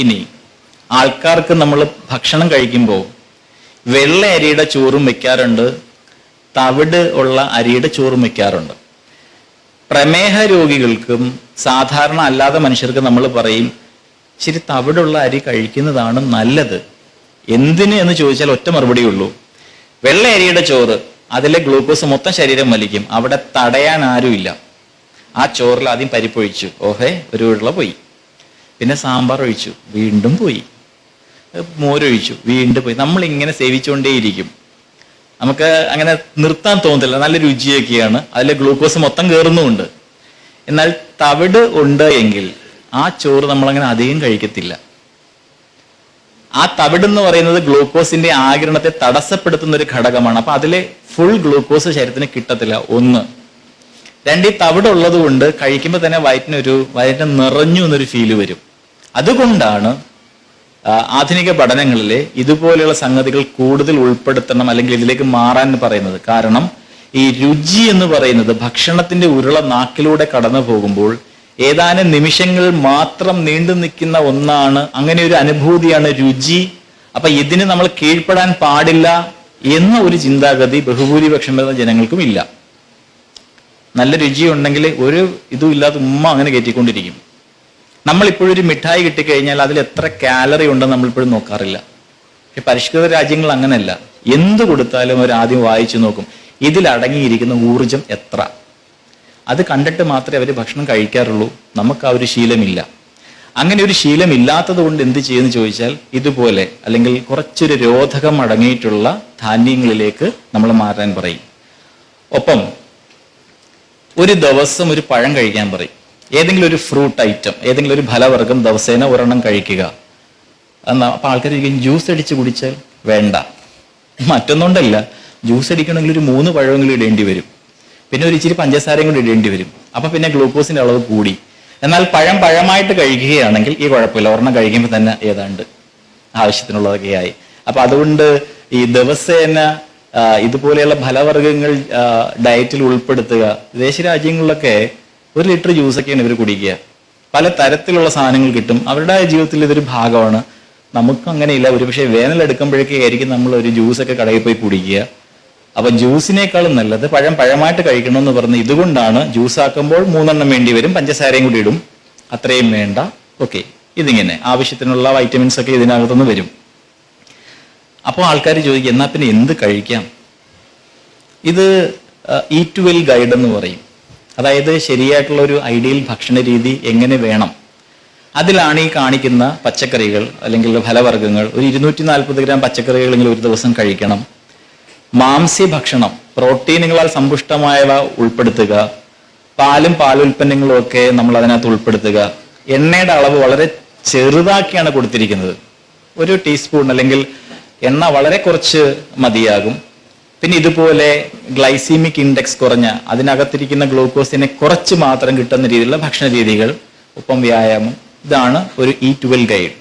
ഇനി ആൾക്കാർക്ക് നമ്മൾ ഭക്ഷണം കഴിക്കുമ്പോൾ വെള്ള അരിയുടെ ചോറും വെക്കാറുണ്ട് തവിട് ഉള്ള അരിയുടെ ചോറും വെക്കാറുണ്ട്. പ്രമേഹ രോഗികൾക്കും സാധാരണ അല്ലാത്ത മനുഷ്യർക്ക് നമ്മൾ പറയും ശരി തവിടുള്ള അരി കഴിക്കുന്നതാണ് നല്ലത്. എന്തിന്? എന്ന് ചോദിച്ചാൽ ഒറ്റ മറുപടി ഉള്ളൂ. വെള്ള അരിയുടെ ചോറ് അതിലെ ഗ്ലൂക്കോസ് മൊത്തം ശരീരം വലിക്കും. അവിടെ തടയാൻ ആരുമില്ല. ആ ചോറിൽ ആദ്യം പരിപ്പൊഴിച്ചു. ഓഹേ ഒരു ഉരുള പോയി. പിന്നെ സാമ്പാർ ഒഴിച്ചു. വീണ്ടും പോയി. മോരൊഴിച്ചു. വീണ്ടും പോയി. നമ്മളിങ്ങനെ സേവിച്ചുകൊണ്ടേയിരിക്കും നമുക്ക് അങ്ങനെ നിർത്താൻ തോന്നത്തില്ല. നല്ല രുചിയൊക്കെയാണ്. അതിലെ ഗ്ലൂക്കോസ് മൊത്തം കയറുന്നുമുണ്ട് എന്നാൽ തവിട് ഉണ്ട് എങ്കിൽ ആ ചോറ് നമ്മളങ്ങനെ അധികം കഴിക്കത്തില്ല. ആ തവിട് എന്ന് പറയുന്നത് ഗ്ലൂക്കോസിന്റെ ആകിരണത്തെ തടസ്സപ്പെടുത്തുന്ന ഒരു ഘടകമാണ്. അപ്പൊ അതിലെ ഫുൾ ഗ്ലൂക്കോസ് ശരീരത്തിന് കിട്ടത്തില്ല. ഒന്ന്. രണ്ട് ഈ തവിടുള്ളത് കൊണ്ട് കഴിക്കുമ്പോൾ തന്നെ വയറ്റിനൊരു വയറ്റിന് നിറഞ്ഞു എന്നൊരു ഫീൽ വരും. അതുകൊണ്ടാണ് ആധുനിക പഠനങ്ങളിലെ ഇതുപോലെയുള്ള സംഗതികൾ കൂടുതൽ ഉൾപ്പെടുത്തണം അല്ലെങ്കിൽ ഇതിലേക്ക് മാറാൻ പറയുന്നത്. കാരണം ഈ രുചി എന്ന് പറയുന്നത് ഭക്ഷണത്തിന്റെ ഉരുള നാക്കിലൂടെ കടന്നു പോകുമ്പോൾ ഏതാനും നിമിഷങ്ങൾ മാത്രം നീണ്ടു നിൽക്കുന്ന ഒന്നാണ്. അങ്ങനെ ഒരു അനുഭൂതിയാണ് രുചി. അപ്പൊ ഇതിന് നമ്മൾ കീഴ്പ്പെടാൻ പാടില്ല എന്ന ഒരു ചിന്താഗതി ബഹുഭൂരിപക്ഷം വരുന്ന ജനങ്ങൾക്കും ഇല്ല. നല്ല രുചിയുണ്ടെങ്കിൽ ഒരു ഇതും ഇല്ലാതെ ഉമ്മ അങ്ങനെ കയറ്റിക്കൊണ്ടിരിക്കും. നമ്മൾ ഇപ്പോഴും ഒരു മിഠായി കിട്ടിക്കഴിഞ്ഞാൽ അതിൽ എത്ര കാലറി ഉണ്ടെന്ന് നമ്മളിപ്പോഴും നോക്കാറില്ല. പക്ഷെ പരിഷ്കൃത രാജ്യങ്ങൾ അങ്ങനെയല്ല. എന്ത് കൊടുത്താലും അവർ ആദ്യം വായിച്ചു നോക്കും. ഇതിൽ അടങ്ങിയിരിക്കുന്ന ഊർജം എത്ര? അത് കണ്ടിട്ട് മാത്രമേ അവർ ഭക്ഷണം കഴിക്കാറുള്ളൂ. നമുക്ക് ആ ഒരു ശീലമില്ല. അങ്ങനെ ഒരു ശീലമില്ലാത്തത് കൊണ്ട് എന്ത് ചെയ്യുമെന്ന് ചോദിച്ചാൽ ഇതുപോലെ അല്ലെങ്കിൽ കുറച്ചൊരു രോധകം അടങ്ങിയിട്ടുള്ള ധാന്യങ്ങളിലേക്ക് നമ്മൾ മാറാൻ പറയും. ഒപ്പം ഒരു ദിവസം ഒരു പഴം കഴിക്കാൻ പറയും. ഏതെങ്കിലും ഒരു ഫ്രൂട്ട് ഐറ്റം ഏതെങ്കിലും ഒരു ഫലവർഗം ദിവസേന ഒരെണ്ണം കഴിക്കുക. എന്നാ അപ്പൊ ആൾക്കാർ ജ്യൂസ് അടിച്ച് കുടിച്ചാൽ വേണ്ട. മറ്റൊന്നുകൊണ്ടല്ല ജ്യൂസ് അടിക്കണമെങ്കിൽ ഒരു മൂന്ന് പഴമെങ്കിലും ഇടേണ്ടി വരും. പിന്നെ ഒരു ഇച്ചിരി പഞ്ചസാരയും കൂടി ഇടേണ്ടി വരും. അപ്പൊ പിന്നെ ഗ്ലൂക്കോസിന്റെ അളവ് കൂടി. എന്നാൽ പഴം പഴമായിട്ട് കഴിക്കുകയാണെങ്കിൽ ഈ കുഴപ്പമില്ല. ഒരെണ്ണം കഴിക്കുമ്പോൾ തന്നെ ഏതാണ്ട് ആവശ്യത്തിനുള്ളതൊക്കെ ആയി. അപ്പൊ അതുകൊണ്ട് ഈ ദിവസേന ഇതുപോലെയുള്ള ഫലവർഗങ്ങൾ ഡയറ്റിൽ ഉൾപ്പെടുത്തുക. വിദേശ രാജ്യങ്ങളിലൊക്കെ ഒരു ലിറ്റർ ജ്യൂസൊക്കെയാണ് ഇവർ കുടിക്കുക. പല തരത്തിലുള്ള സാധനങ്ങൾ കിട്ടും. അവരുടെ ജീവിതത്തിൽ ഇതൊരു ഭാഗമാണ്. നമുക്ക് അങ്ങനെയില്ല. ഒരുപക്ഷെ വേനലെടുക്കുമ്പോഴേക്കേ ആയിരിക്കും നമ്മൾ ഒരു ജ്യൂസൊക്കെ കടയിൽ പോയി കുടിക്കുക. അപ്പൊ ജ്യൂസിനേക്കാളും നല്ലത് പഴം പഴമായിട്ട് കഴിക്കണമെന്ന് പറഞ്ഞ് ഇതുകൊണ്ടാണ് ജ്യൂസ് ആക്കുമ്പോൾ മൂന്നെണ്ണം വേണ്ടി വരും പഞ്ചസാരയും കൂടി ഇടും. അത്രയും വേണ്ട. ഓക്കെ. ഇതിങ്ങനെ. ആവശ്യത്തിനുള്ള വൈറ്റമിൻസ് ഒക്കെ ഇതിനകത്തുനിന്ന് വരും. അപ്പോൾ ആൾക്കാർ ചോദിക്കും എന്നാൽ പിന്നെ എന്ത് കഴിക്കാം? ഇത് ഈ ട്വൽ വെൽ ഗൈഡ് എന്ന് പറയും. അതായത് ശരിയായിട്ടുള്ള ഒരു ഐഡിയൽ ഭക്ഷണ രീതി എങ്ങനെ വേണം? അതിലാണ് ഈ കാണിക്കുന്ന പച്ചക്കറികൾ അല്ലെങ്കിൽ ഫലവർഗങ്ങൾ. ഒരു ഇരുന്നൂറ്റി നാൽപ്പത് ഗ്രാം പച്ചക്കറികളെങ്കിലും ഒരു ദിവസം കഴിക്കണം. മാംസ്യ ഭക്ഷണം പ്രോട്ടീനുകളാൽ സമ്പുഷ്ടമായവ ഉൾപ്പെടുത്തുക. പാലും പാലുൽപ്പന്നങ്ങളും ഒക്കെ നമ്മൾ അതിനകത്ത് ഉൾപ്പെടുത്തുക. എണ്ണയുടെ അളവ് വളരെ ചെറുതാക്കിയാണ് കൊടുത്തിരിക്കുന്നത്. ഒരു ടീസ്പൂൺ അല്ലെങ്കിൽ എണ്ണ വളരെ കുറച്ച് മതിയാകും. പിന്നെ ഇതുപോലെ ഗ്ലൈസീമിക് ഇൻഡെക്സ് കുറഞ്ഞ അതിനകത്തിരിക്കുന്ന ഗ്ലൂക്കോസിനെ കുറച്ച് മാത്രം കിട്ടുന്ന രീതിയിലുള്ള ഭക്ഷണ രീതികൾ ഒപ്പം വ്യായാമം ഇതാണ് ഒരു ഇ ട്വൽ ഗൈഡ്